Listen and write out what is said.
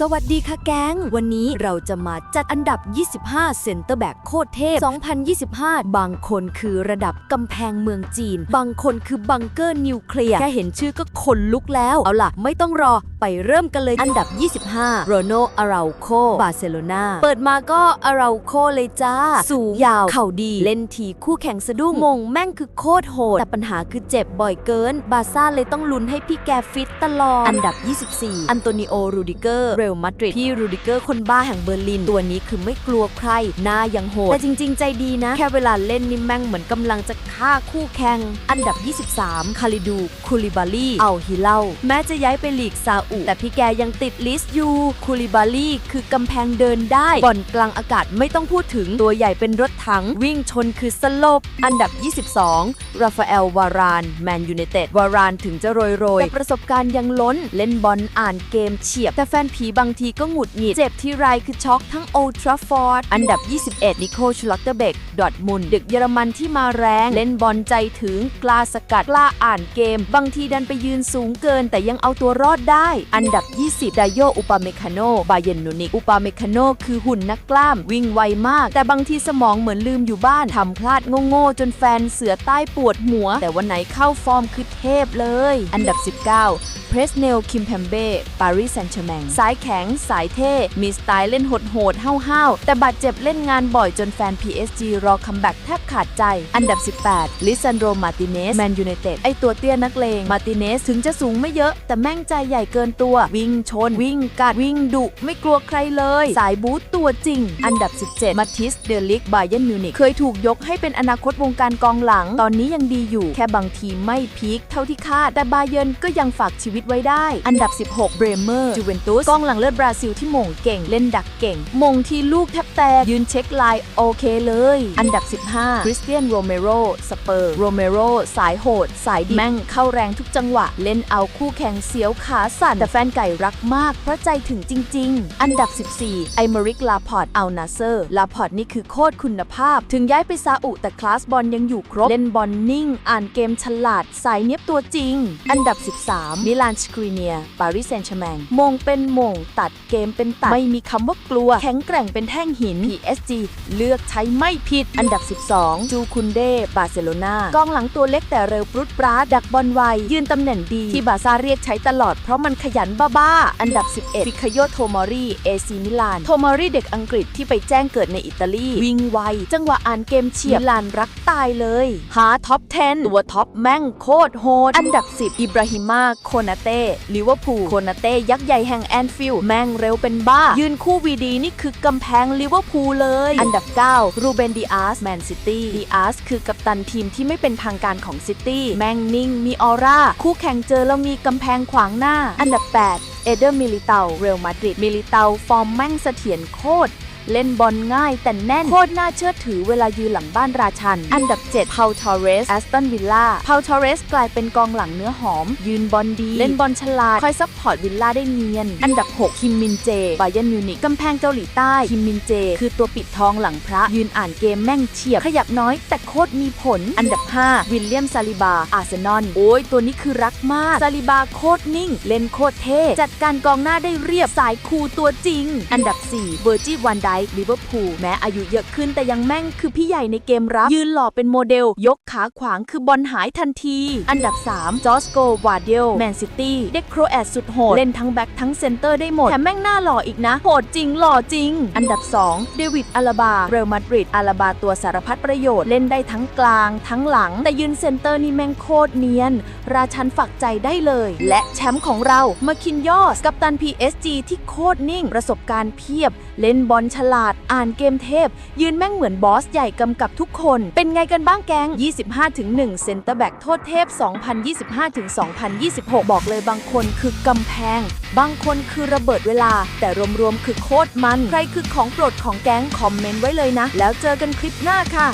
สวัสดีค่ะแก๊ง วันนี้เราจะมาจัดอันดับ 25 เซนเตอร์แบ็กโคตรเทพ 2025 บางคนคือระดับกำแพงเมืองจีน บางคนคือบังเกอร์นิวเคลียร์ แค่เห็นชื่อก็ขนลุกแล้ว เอาล่ะ ไม่ต้องรอไปเริ่มกันเลย อันดับ 25 โรโนอาราโค บาร์เซโลนา เปิดมาก็อาราโคเลยจ้า สูงยาว เข่าดี เล่นทีคู่แข่งสะดุ้ง มงแม่งคือโคตรโหด แต่ปัญหาคือเจ็บบ่อยเกิน บาซ่าเลยต้องลุ้นให้พี่แกฟิตตลอด อันดับ 24 อันโตนิโอ รูดิเกอร์เรลมาดริดพี่รูดิเกอร์คนบ้าแห่งเบอร์ลิน ตัวนี้คือไม่กลัวใคร หน้ายังโหด แต่จริง ๆ ใจดีนะ แค่เวลาเล่นนี่แม่งเหมือนกำลังจะฆ่าคู่แข่ง อันดับ 23 คาลิดู คูลิบาลีเอาฮิเล่า แม้จะย้ายไปลีกซาอุ แต่พี่แกยังติดลิสต์อยู่ คูลิบาลีคือกำแพงเดินได้ บ่อนกลางอากาศไม่ต้องพูดถึง ตัวใหญ่เป็นรถถัง วิ่งชนคือสลบ อันดับ 22 ราฟาเอล วารานแมนยู i นเต็ด วารานถึงจะโรยโรยๆแต่ประสบการณ์ยังล้น เล่นบอลอ่านเกมเฉียบ แต่แฟนผีบางทีก็หงุดหงิด เจ็บที่ไรคือช็อกทั้งโอทราฟอร์ด อันดับ 21 นิโคชูลักเตอร์เบก ดอทมุนดึกเยอรมันที่มาแรง เล่นบอลใจถึง กล้าสกัด กล้าอ่านเกม บางทีดันไปยืนสูงเกิน แต่ยังเอาตัวรอดได้ อันดับ 20 ไดโยอุปาเมคาโน บาเยนนูนิก อุปาเมคาโนคือหุ่นนักกล้าม วิ่งไวมาก แต่บางทีสมองเหมือนลืมอยู่บ้านทำพลาดโง่ๆจนแฟนเสือใต้ปวดหัว แต่วันไหนเข้าฟอร์มคือเทพเลย อันดับ 19 เพรสเนล คิมแพมเบ้ ปารีสแซงต์แชร์แมง สายแข็ง สายเท่ มีสไตล์เล่นโหดๆห้าวๆ แต่บาดเจ็บเล่นงานบ่อยจนแฟน PSG รอคัมแบ็กแทบขาดใจ อันดับ 18 ลิซันโด มาติเนส แมนยู i นเต็ด ไอตัวเตี้ยนักเลง มาติเนสถึงจะสูงไม่เยอะ แต่แม่งใจใหญ่เกินตัว วิ่งชน วิ่งกัด วิ่งดุ ไม่กลัวใครเลย สายบู๊ตัวจริง อันดับ 17 มาติส เดลิก บาเยนมิวนิก เคยถูกยกให้เป็นอนาคตวงการกองหลัง ตอนนี้ยังดีอยู่ แค่บางทีไม่พีคเท่าที่คาด แต่บาเยนก็ยังฝากชีวิตไว้ได้ อันดับ 16 เบรเมอร์จูเวนตุสกองหลังเลือดบราซิลที่มงเก่งเล่นดักเก่ง มงที่ลูกแทบแตกยืนเช็คไลน์โอเคเลย อันดับ 15 คริสเตียนโรเมโรสเปอร์โรเมโรสายโหด สายดีแม่งเข้าแรงทุกจังหวะ เล่นเอาคู่แข่งเสียวขาสั่น แต่แฟนไก่รักมาก เพราะใจถึงจริง ๆ อันดับ 14 ไอมริกลาพอร์ตเอานาเซอร์ลาพอร์ตนี่คือโคตรคุณภาพ ถึงย้ายไปซาอุแต่คลาสบอลยังอยู่ครบเล่นบอลนิ่ง อ่านเกมฉลาดสายเนี้ยบตัวจริง อันดับ 13 มิลานสครีเนียปารีสแซงต์แชแมงมงเป็นมง ตัดเกมเป็นตัด ไม่มีคำว่ากลัว แข็งแกร่งเป็นแท่งหิน PSG เลือกใช้ไม่ผิด อันดับ 12 จูคุนเด บาร์เซโลนากองหลังตัวเล็กแต่เร็วปรุดปราดดักบอลไว ยืนตำแหน่งดี ที่บาร์ซ่าเรียกใช้ตลอดเพราะมันขยันบ้าๆ อันดับ 11 ฟิคโยโทมอรีเอซีมิลาน โทมอรีเด็กอังกฤษที่ไปแจ้งเกิดในอิตาลี วิ่งไว จังหวะอ่านเกมเฉียบมิลานรักตายเลย หาท็อป 10 ตัวท็อปแม่งโคตรโหด อันดับ 10 อิบราฮิมา โคนาเต้ลิเวอร์พูลโคนาเต้ยักษ์ใหญ่แห่งแอนฟิลด์แม่งเร็วเป็นบ้า ยืนคู่วีดีนี่คือกำแพงลิเวอร์พูลเลย อันดับ 9 รูเบนดีอาร์สแมนซิตี้ดีอาร์สคือกัปตันทีมที่ไม่เป็นทางการของซิตี้แม่งนิ่งมีออร่า คู่แข่งเจอแล้วมีกำแพงขวางหน้า อันดับ 8 เอเดอร์มิลิเตาเรอัลมาดริดมิลิเตาฟอร์มแม่งเสถียรโคตร เล่นบอลง่ายแต่แน่น โคตรน่าเชื่อถือเวลายืนหลังบ้านราชัน อันดับ7เ a าทอเรสแอสตันวิลล่าเ a าทอเรสกลายเป็นกองหลังเนื้อหอม ยืนบอลดี เล่นบอลฉลาด คอยซัพพอร์ตวิลล่าได้เนียน อันดับ 6 คิมมินเจบายันมิวนิกกำแพงเกาหลีใต้ คิมมินเจ คือตัวปิดทองหลังพระ ยืนอ่านเกมแม่งเฉียบ ขยับน้อยแต่โคตรมีผล อันดับ 5 วิลเลียมซาลิบา อาร์เซนอล โอ้ยตัวนี้คือรักมาก ซาลิบาโคตรนิ่ง เล่นโคตรเท่ จัดการกองหน้าได้เรียบ สายคูตัวจริง อันดับ 4 เวอร์จิวันดาไดลิเวอร์พูลแม้อายุเยอะขึ้นแต่ยังแม่งคือพี่ใหญ่ในเกมรับ ยืนหล่อเป็นโมเดล ยกขาขวางคือบอลหายทันที อันดับ 3 จอสโกวาเดลแมนซิตี้เด็กโครแอดสุดโหด เล่นทั้งแบ็คทั้งเซนเตอร์ได้หมดแถมแม่งหน้าหล่ออีกนะ โหดจริงหล่อจริง อันดับ 2 เดวิดอาลาบาเรอัลมาดริดอาลาบาตัวสารพัดประโยชน์เล่นได้ทั้งกลาง ทั้งหลัง แต่ยืนเซนเตอร์นี่แม่งโคตรเนียน ราชันฝักใจได้เลย และแชมป์ของเรามาคินยอส กับตัน PSG ที่โคตรนิ่งประสบการณ์เพียบเล่นบอลฉลาด อ่านเกมเทพ ยืนแม่งเหมือนบอสใหญ่กำกับทุกคน เป็นไงกันบ้างแกง25-1 เซนเตอร์แบ็กโทษเทพ 2025-2026 บอกเลยบางคนคือกำแพง บางคนคือระเบิดเวลา แต่รวมๆคือโคตรมัน ใครคือของโปรดของแก๊งคอมเมนต์ไว้เลยนะ แล้วเจอกันคลิปหน้าค่ะ